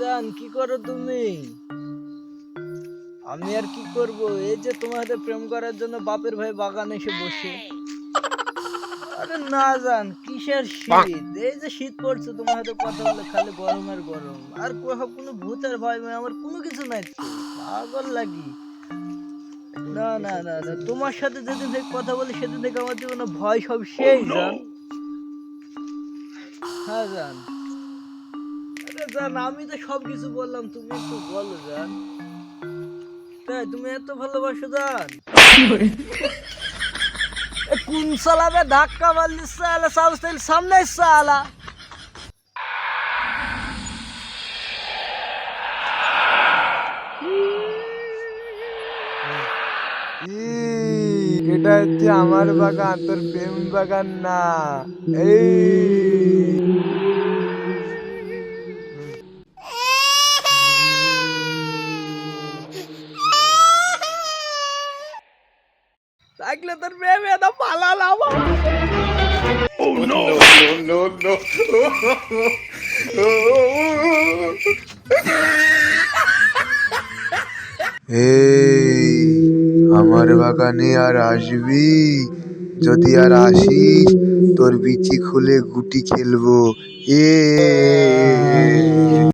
জান কি করো তুমি? আমি আর কি করব? এই যে সাথে প্রেম করার জন্য বাপের ভাই বাগানে এসে বসে। আরে না জান কিসের শীত? এই যে শীত পড়ছে তোমার কথা বললে খালি গরম আর গরম। আর কোথাও কোনো ভূতের ভয় ভয় আমার কোনো কিছু নাই পাগল লাগি। না না না না তোমার সাথে যেদিন থেকে কথা বলি সেদিন থেকে আমার জীবনে ভয় সব সেই জান। হ্যাঁ জান। জান, আমি তো সব কিছু বললাম, তুমি একটু বলো জান। তাই তুমি এত ভালোবাসো জান। কোন সালাবে ধাক্কা মারলি সালা সামনে সালা। এটা হচ্ছে আমার বাগান, তোর প্রেম বাগান না। এই। থাকলে তোর প্রেমে এত পালালাম এই আমার বাগানে আর আসবি? যদি আর আসিস তোর বিচি খুলে গুটি খেলব। এ